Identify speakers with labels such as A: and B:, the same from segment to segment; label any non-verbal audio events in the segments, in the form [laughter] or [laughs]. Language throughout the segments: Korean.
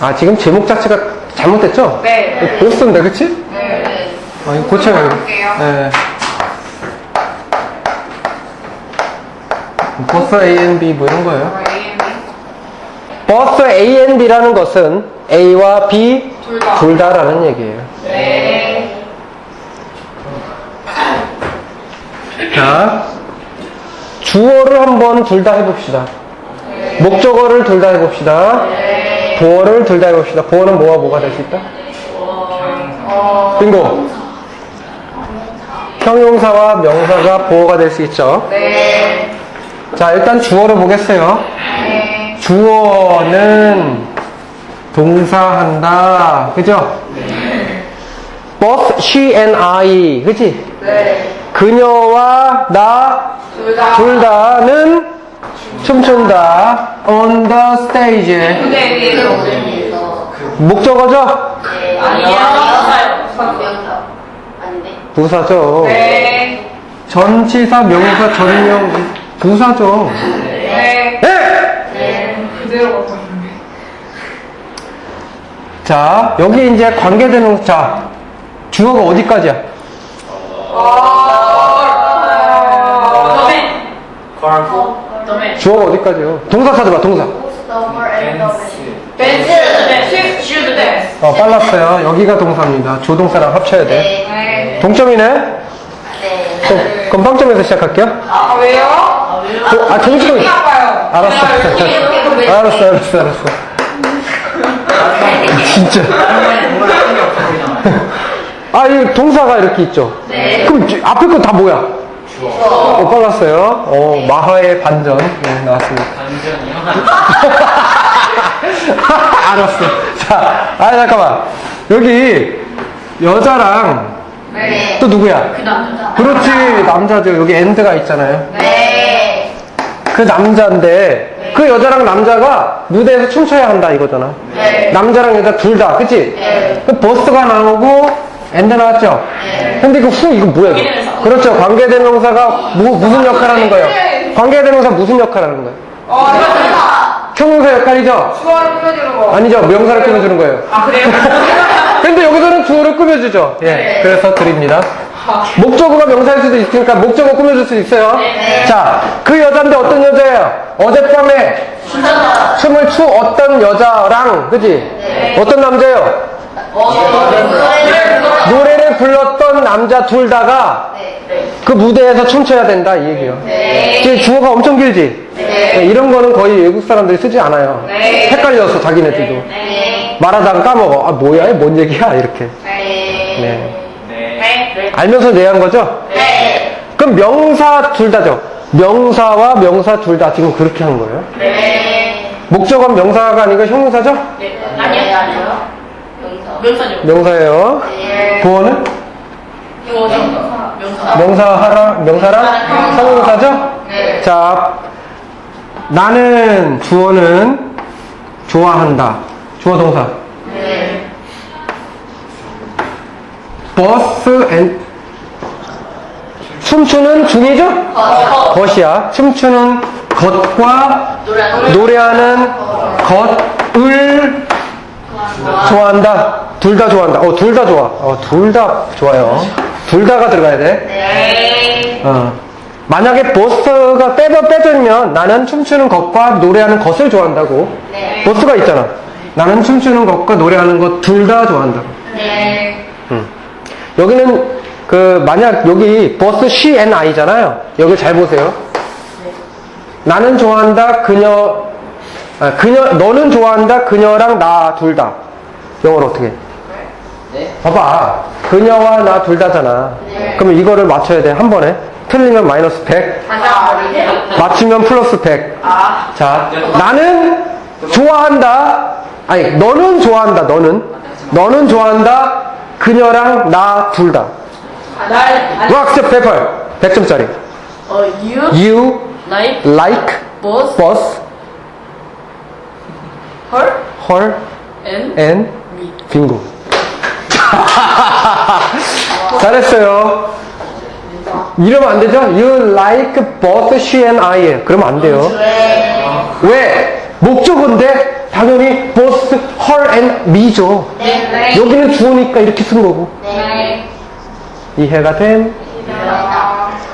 A: 아, 지금 제목 자체가 잘못됐죠?
B: 네.
A: 보스인데, 그치?
B: 네.
A: 아, 이거 고쳐요. 네. 버스 A and B 뭐 이런 거예요.
B: A&B.
A: 버스 A and B라는 것은 A와 B
B: 둘 다.
A: 다라는 얘기예요.
B: 네.
A: 자, 주어를 한번 둘 다 해봅시다. 목적어를 둘 다 해봅시다. 보어를 둘 다 해봅시다. 보어는 뭐와 뭐가 될 수 있다?
B: 어,
A: 빙고. 형용사와 명사가 보어가 될 수 있죠.
B: 네.
A: 자, 일단 주어를 보겠어요.
B: 네.
A: 주어는 동사한다. 그죠? both she and I. 그지?
B: 네.
A: 그녀와 나
B: 둘 다.
A: 다는. On the stage.
B: 무대 위에서.
A: 목적어죠?
B: 아니요.
A: 부사죠.
B: 네.
A: 전치사, 명사, 전명, 부사죠.
B: 네.
A: 예!
B: 네. 그대로.
A: 자, 여기 이제 관계되는, 자, 주어가 어디까지야?
B: 어. 너네.
C: 걸고
B: 너 네.
A: 주어가 어디까지요? 동사 찾아봐, 동사.
B: 댄스. 네. 슈드 댄스.
A: 어, 빨랐어요. 여기가 동사입니다. 조동사랑 합쳐야 돼.
D: 네.
B: 네.
A: 동점이네?
D: 네.
A: 또, 그럼 빵점에서 시작할게요.
B: 아, 왜요?
A: 조- 아, 동점.
B: 아파요.
A: 알았어. 알았어, 알았어, 알았어. 진짜. 아, 이 동사가 이렇게 있죠?
D: 네.
A: 그럼 지- 앞에 거 다 뭐야?
C: 주어
A: 어, 빨랐어요. 어, 마하의 반전. 네, 나왔습니다.
C: 반전이요? [laughs]
A: 알았어. 자, 아, 잠깐만. 여기, 여자랑
B: 네.
A: 또 누구야?
B: 그 남자.
A: 그렇지, 남자죠. 여기 엔드가 있잖아요.
D: 네.
A: 그 남자인데, 그 여자랑 남자가 무대에서 춤춰야 한다 이거잖아.
B: 네.
A: 남자랑 여자 둘 다, 그치?
D: 네.
A: 그 버스가 나오고, 엔드 나왔죠?
D: 네.
A: 근데 그 후, 이거 뭐야? 이거? 그렇죠. 관계대명사가 뭐, 무슨 역할 하는 거예요? 관계대명사 무슨 역할 하는 거예요?
B: 어, 이거
A: 형용사 역할이죠?
B: 주어를 꾸며주는 거.
A: 아니죠. 명사를 꾸며주는 거예요.
B: 아, 그래요? [laughs]
A: 근데 여기서는 주어를 꾸며주죠. 예.
B: 네.
A: 그래서 드립니다. 목적어가 명사일 수도 있으니까 목적어 꾸며줄 수 있어요.
B: 네.
A: 자, 그 여자인데 어떤 여자예요? 어젯밤에 춤을 추 어떤 여자랑, 그지?
B: 네.
A: 어떤 남자예요? 불렀던 남자 둘 다가 그 무대에서 춤춰야 된다, 이 얘기예요.
B: 네.
A: 주어가 엄청 길지? 네, 이런 거는 거의 외국 사람들이 쓰지 않아요.
B: 네.
A: 헷갈려서 자기네들도.
D: 네.
A: 말하다가 까먹어. 아, 뭐야? 뭔 얘기야? 이렇게.
D: 네.
A: 네.
C: 네
B: 네.
A: 알면서 내한 거죠?
D: 네.
A: 그럼 명사 둘 다죠? 명사와 명사 둘 다 지금 그렇게 한 거예요?
D: 네.
A: 목적은 명사가 아니고 형용사죠?
B: 네.
D: 아니요, 아니요. 여기서.
B: 명사죠.
A: 명사예요.
D: 네.
A: 보어는?
B: 이거 명사. 명사.
A: 명사하라, 명사랑 형용사죠?
B: 네.
A: 자, 나는 주어는 좋아한다. 주어 동사.
D: 네.
A: 버스 앤 춤추는 중이죠?
D: 거.
A: 것이야. 춤추는 것과
D: 노래.
A: 노래하는 것을 좋아한다. 둘 다 좋아한다. 어, 둘 다 좋아. 어, 둘 다 좋아요. 둘 다가 들어가야 돼.
D: 네.
A: 어. 만약에 버스가 빼져 빼져면 나는 춤추는 것과 노래하는 것을 좋아한다고.
D: 네.
A: 버스가 있잖아. 나는 춤추는 것과 노래하는 것 둘 다 좋아한다고.
D: 네.
A: 음. 여기는 그 만약 여기 버스 she and I잖아요. 여기 잘 보세요. 나는 좋아한다 그녀 아, 그녀 너는 좋아한다 그녀랑 나 둘 다. 영어로 어떻게?
C: 네?
A: 봐봐. 그녀와 나 둘 다잖아. 그러면 이거를 맞춰야 돼. 한 번에. 틀리면 마이너스 100,
B: 다시
A: 맞추면 플러스 100.
B: 아.
A: 자, 나는 좋아한다. 아니, 너는 좋아한다. 너는. 너는 좋아한다. 그녀랑 나 둘 다.
B: 날.
A: 락스 페퍼 100점짜리.
B: 어, you
A: You
B: like
A: like
B: both
A: boss,
B: and
A: and
B: me.
A: 빙고. [laughs] 잘했어요. 이러면 안 되죠? You like both she and I. 그러면 안 돼요.
D: 네.
A: 왜? 목적어인데 당연히 both her and me죠. 여기는 주어니까 이렇게 쓴 거고.
D: 네.
A: 이해가 됨?
D: 네.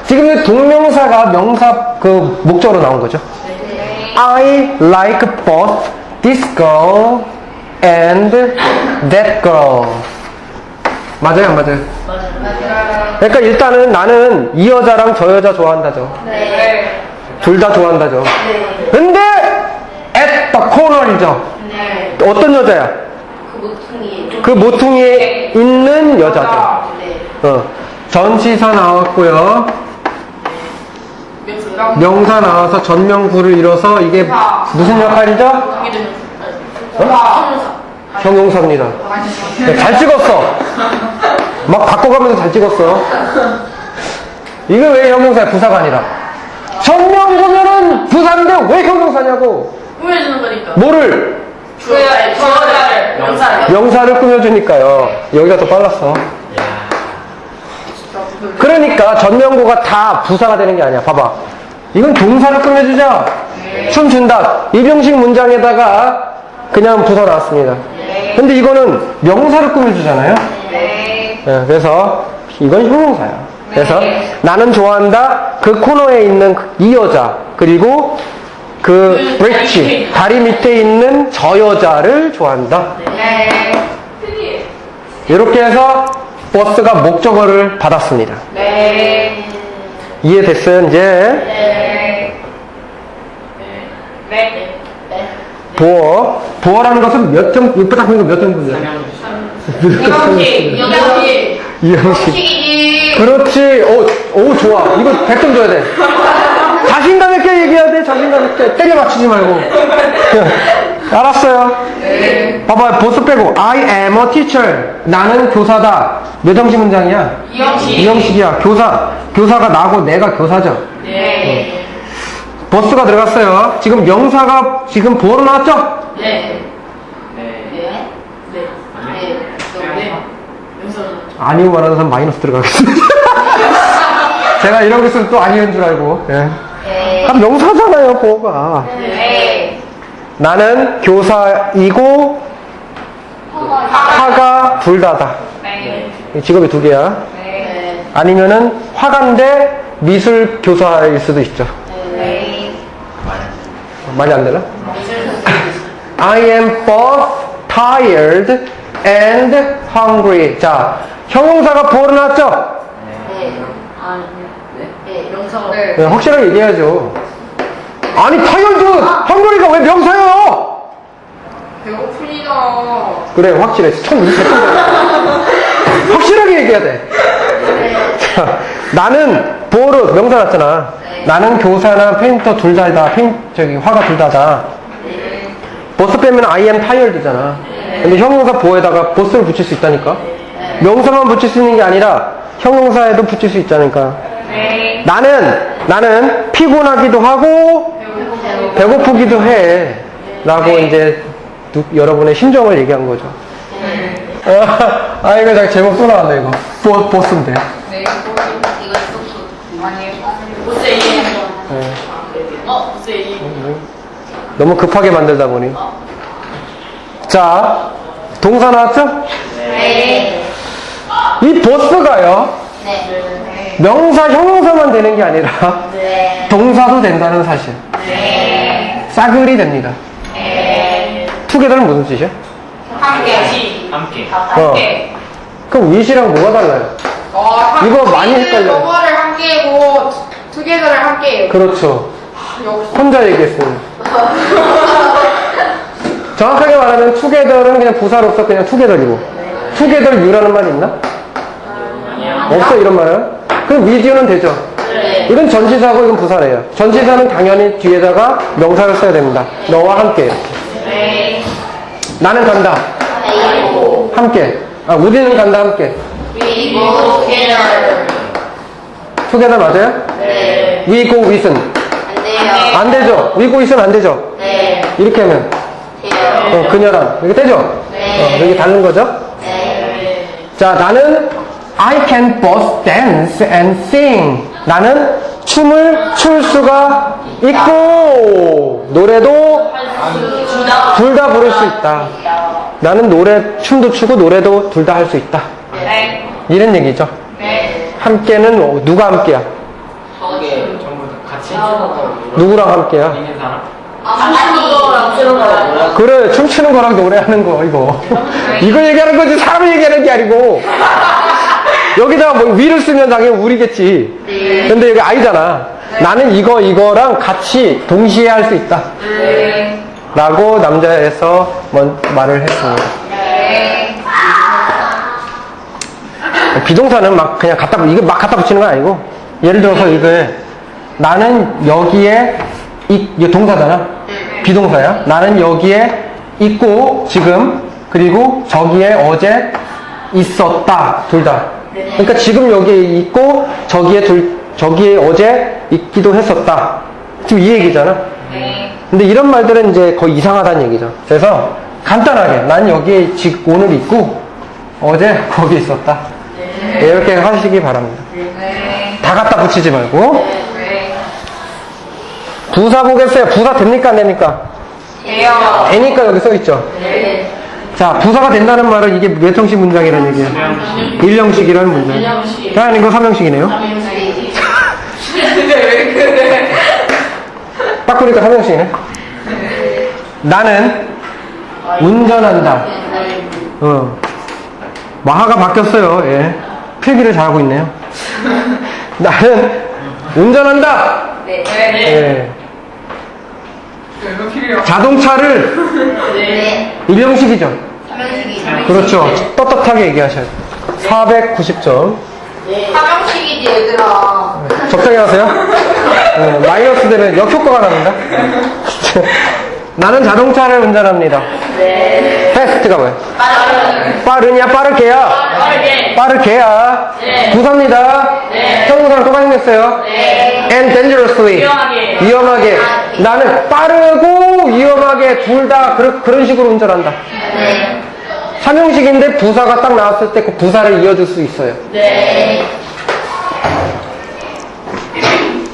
A: 지금 이 동명사가 명사 그 목적으로 나온 거죠. I like both this girl and that girl. 맞아요, 안 맞아요? 그러니까 일단은 나는 이 여자랑 저 여자 좋아한다죠.
D: 네.
A: 둘 다 좋아한다죠. 근데 at the corner이죠.
D: 네.
A: 어떤 여자야?
D: 그 모퉁이.
A: 그 모퉁이에 있는 여자죠.
D: 네.
A: 어. 전치사 나왔고요. 명사 나와서 전명구를 이뤄서 이게 무슨 역할이죠? 어? 형용사입니다. 네, 잘 찍었어. 막 바꿔가면서 잘 찍었어. 이게 왜 형용사야? 부사가 아니라. 전명구면은 부사인데 왜 형용사냐고.
B: 꾸며주는 거니까
A: 뭐를?
B: 주어야 주어자를 명사를
A: 명사를 꾸며주니까요. 여기가 더 빨랐어. 그러니까 전명구가 다 부사가 되는 게 아니야. 봐봐. 이건 동사를 꾸며주자. 춤춘다. 이병식 문장에다가 그냥 부사 나왔습니다. 근데 이거는 명사를 꾸며주잖아요.
D: 네.
A: 예, 그래서 이건 형용사야. 그래서 나는 좋아한다. 그 코너에 있는 이 여자 그리고 그 브릿지 다리 밑에 있는 저 여자를 좋아한다.
D: 네.
A: 이렇게 해서 버스가 목적어를 받았습니다.
D: 네.
A: 이해됐어요, 이제?
D: 네. 네. 네.
A: 보어. 보어라는 것은 몇 점, 보니까 몇 점분이야?
B: 이형식 이형식
A: 이형식. 그렇지. 오, 오, 좋아. 이거 100점 줘야 돼. 자신감 있게 얘기해야 돼. 자신감 있게. 때려 맞추지 말고. [laughs] 알았어요. 봐봐, 보스 빼고. I am a teacher. 나는 교사다. 몇 형식 문장이야?
B: 이형식
A: 이형식이야. 교사. 교사가 나고 내가 교사죠.
B: 네
A: 버스가 들어갔어요. 지금 명사가 지금 보어로 나왔죠?
B: 네.
C: 네.
D: 네.
B: 네.
D: 네.
B: 네.
A: 아니오 말하는 사람 마이너스 들어가겠습니다. [laughs] 제가 이러고 있으면 또 아니온 줄 알고. 예.
D: 네.
A: 그럼 명사잖아요, 보어가.
D: 네.
A: 나는 교사이고 화가 둘 다다.
D: 네.
A: 이 직업이 두 개야.
D: 네.
A: 아니면은 화가인데 미술 교사일 수도 있죠.
D: 네.
A: 많이 안 되나? I am both tired and hungry. 자, 형용사가 보어로 나왔죠?
D: 네.
B: 아
D: 네.
A: 네, 확실하게 얘기해야죠. 아니, tired, hungry가 왜 명사예요?
B: 배고프니까
A: 그래, 확실해. 천, [laughs] 확실하게 얘기해야 돼. 자, 나는 보어로 명사 났잖아. 나는 교사나 페인터 둘 다다. 페인, 저기, 화가 둘 다다. 보스 빼면 I am tired잖아. 근데 형용사 보어에다가 보스를 붙일 수 있다니까. 명사만 붙일 수 있는 게 아니라 형용사에도 붙일 수 있다니까.
D: 네.
A: 나는, 나는 피곤하기도 하고 배고프기도 해. 라고 이제 누- 여러분의 심정을 얘기한 거죠. [laughs] 아, 이거 자 제목 또 나왔네, 이거. 보, 보스인데.
D: 네. 이거.
B: 보세이
A: 네.
B: 어
A: 너무 급하게 만들다 보니. 자, 동사 나왔죠?
D: 네.
A: 이 보스가요,
D: 네.
A: 명사, 형용사만 되는 게 아니라
D: 네.
A: 동사도 된다는 사실.
D: 네.
A: 싸그리 됩니다.
D: 네.
A: 투게더는 무슨 뜻이야?
D: 함께.
C: 함께.
D: 함께.
A: 그럼 위시랑 뭐가 달라요?
E: 어,
A: 이거 많이 헷갈려요.
E: 영어를 함께고 투게더를 함께해요.
A: 그렇죠.
E: 역시.
A: 혼자 얘기했습니다. [laughs] 정확하게 말하면 투게더는 그냥 부사로서 그냥 투게더이고 투게더 유라는 말이 있나? 없어 이런 말은? 그럼 위디오는 되죠. 이건 전치사고 이건 부사래요. 전치사는 당연히 뒤에다가 명사를 써야 됩니다. 너와 함께 이렇게.
D: 네.
A: 나는 간다.
D: 네.
A: 함께. 아 우리는 간다 함께.
D: We go together.
A: 투게더 맞아요?
D: 네.
A: We go with은
D: 안 돼요.
A: 안 되죠. We go with은 안 되죠.
D: 네.
A: 이렇게 하면
D: 돼요.
A: 어, 그녀랑 이렇게 되죠.
D: 네.
A: 어, 여기 다른 거죠.
D: 네.
A: 자, 나는 I can both dance and sing. 나는 춤을 출 수가 있고 노래도 둘 다 부를 수 있다. 나는 노래, 춤도 추고 노래도 둘 다 할 수 있다.
E: 네.
A: 이런 얘기죠.
E: 네.
A: 함께는 어, 누가 함께야? 누구랑 함께야? 그래, 춤추는 거랑 노래하는 거, 이거. 이거 얘기하는 거지, 사람 얘기하는 게 아니고. 여기다가 뭐 위를 쓰면 당연히 우리겠지.
D: 네.
A: 근데 여기 아이잖아. 나는 이거, 이거랑 같이 동시에 할 수 있다.
E: 네.
A: 라고 남자에서 먼 말을 했습니다.
E: 네.
A: 비동사는 막 그냥 갖다, 붙- 이거 막 갖다 붙이는 건 아니고. 예를 들어서 이거에 나는 여기에, 이, 이거 동사잖아. 비동사야. 나는 여기에 있고, 지금, 그리고 저기에 어제 있었다. 둘 다. 그러니까 지금 여기에 있고, 저기에 둘, 저기에 어제 있기도 했었다. 지금 이 얘기잖아.
E: 네.
A: 근데 이런 말들은 이제 거의 이상하다는 얘기죠. 그래서 간단하게 난 여기에 지 오늘 있고 어제 거기 있었다. 네, 이렇게 하시기 바랍니다.
E: 네.
A: 다 갖다 붙이지 말고
E: 네.
A: 부사 보겠어요. 부사 됩니까 안 됩니까? 되니까 여기 써 있죠.
D: 네.
A: 자 부사가 된다는 말은 이게 몇 형식 문장이라는 얘기예요. 일형식이라는 문장.
B: 일형식.
A: 아 이거 삼형식이네요.
E: 근데 왜 그래?
A: 딱 보니까 삼형식이네. 나는 운전한다. 어. 마하가 바뀌었어요. 예. 필기를 잘하고 있네요. 나는 운전한다.
E: 네.
A: 예.
E: 이거 필요.
A: 자동차를
D: 네.
A: 일형식이죠. 그렇죠. 떳떳하게 얘기하셔야 돼요. 490점.
D: 삼형식이지, 얘들아.
A: 적당히 하세요. 어, 마이너스 되면 역효과가 납니다. 나는 자동차를 운전합니다.
D: 네.
A: 패스트가 뭐예요?
D: 빠른.
A: 빠르냐 빠르게야?
B: 빠르게.
A: 빠르게야.
B: 네.
A: 부사입니다.
B: 네.
A: 형용사랑 똑같이 생겼어요.
D: 네.
A: and dangerously.
B: 위험하게.
A: 위험하게. 나는 빠르고 위험하게 둘 다 그런 식으로 운전한다.
D: 네.
A: 삼형식인데 부사가 딱 나왔을 때 그 부사를 이어줄 수 있어요.
D: 네.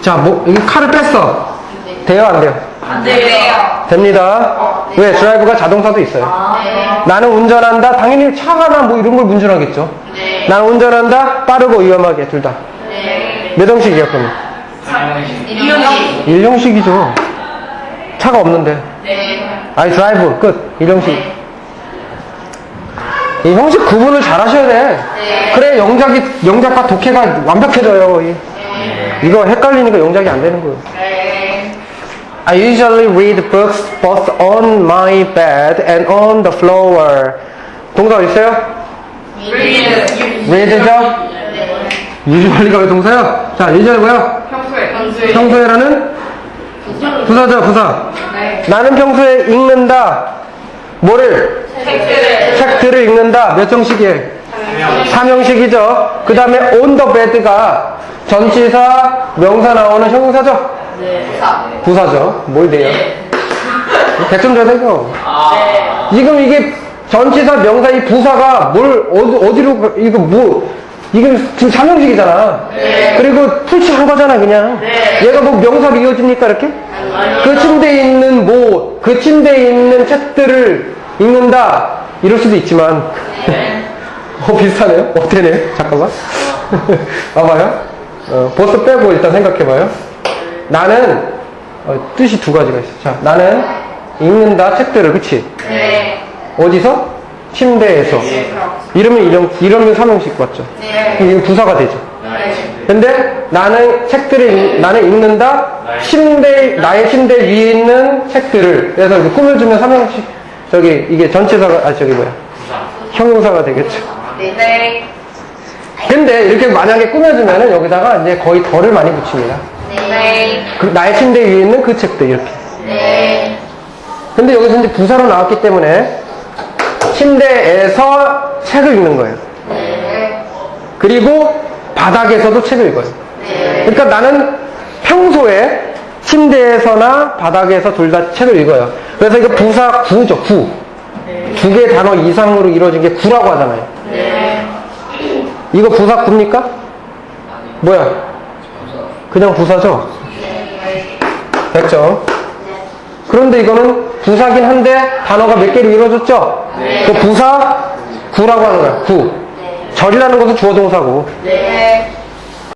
A: 자, 뭐, 여기 칼을 뺐어. 돼요, 안 돼요?
B: 안
E: 돼요.
A: 됩니다. 왜? 드라이브가 자동차도 있어요.
D: 네.
A: 나는 운전한다. 당연히 차가나 뭐 이런 걸 운전하겠죠.
D: 네.
A: 나는 운전한다. 빠르고 위험하게 둘 다.
D: 네.
A: 몇 형식이야, 그러면?
D: 일형식.
A: 일형식이죠. 차가 없는데.
D: 네.
A: 아니, 드라이브, 끝. 일형식. 이 형식 구분을 잘 하셔야 돼.
D: 네.
A: 그래, 영작이, 영작과 독해가 완벽해져요. 이- 이거 헷갈리니까 영작이 안 되는 거예요.
E: 네.
A: I usually read books both on my bed and on the floor. 동사 있어요?
E: 리드.
A: read죠? usually가 왜 동사요? 자, usually 뭐요?
E: 평소에.
B: 평소에.
A: 평소에라는 부사죠, 부사.
E: 네.
A: 나는 평소에 읽는다. 뭐를?
E: 책들을.
A: 책들을 읽는다. 몇 정식이에요? 삼형식이죠. 그 다음에 on the bed가 전치사, 명사 나오는 형용사죠?
D: 부사.
A: 부사죠. 뭘 돼요? 100점 줘야 되죠.
C: 아.
A: 지금 이게 전치사, 명사 이 부사가 뭘 어디, 어디로 가- 이거 뭐 이게 지금 삼형식이잖아. 그리고 풀칠한 거잖아 그냥. 얘가 뭐 명사로 이어집니까 이렇게? 그 침대에 있는 뭐 그 침대에 있는 책들을 읽는다 이럴 수도 있지만 [laughs] 어 비슷하네요. 어때네요? 잠깐만. [laughs] 봐봐요. 어, 버스 빼고 일단 생각해봐요. 나는 어, 뜻이 두 가지가 있어. 자, 나는 읽는다 책들을 그치?
E: 네.
A: 어디서? 침대에서. 이러면 이름, 이러면 삼형식 맞죠?
E: 네.
A: 이거 부사가 되죠. 근데 나는 책들을, 읽- 나는 읽는다? 침대, 나의 침대 위에 있는 책들을. 그래서 꾸며주면 삼형식, 저기, 이게 전체사가, 아, 저기 뭐야. 형용사가 되겠죠.
E: 네.
A: 근데 이렇게 만약에 꾸며주면은 여기다가 이제 거의 덜을 많이 붙입니다.
E: 네.
A: 그 나의 침대 위에 있는 그 책들, 이렇게.
D: 네.
A: 근데 여기서 이제 부사로 나왔기 때문에 침대에서 책을 읽는 거예요.
D: 네.
A: 그리고 바닥에서도 책을 읽어요. 그러니까 나는 평소에 침대에서나 바닥에서 둘 다 책을 읽어요. 그래서 이거 부사 구죠, 구. 두 개 단어 이상으로 이루어진 게 구라고 하잖아요. 이거 부사 구입니까? 뭐야? 그냥 부사죠? 됐죠? 그런데 이거는 부사긴 한데 단어가 몇 개로 이루어졌죠? 그 부사 구라고 하는 거야, 구. 절이라는 것은 주어 동사고
D: 네.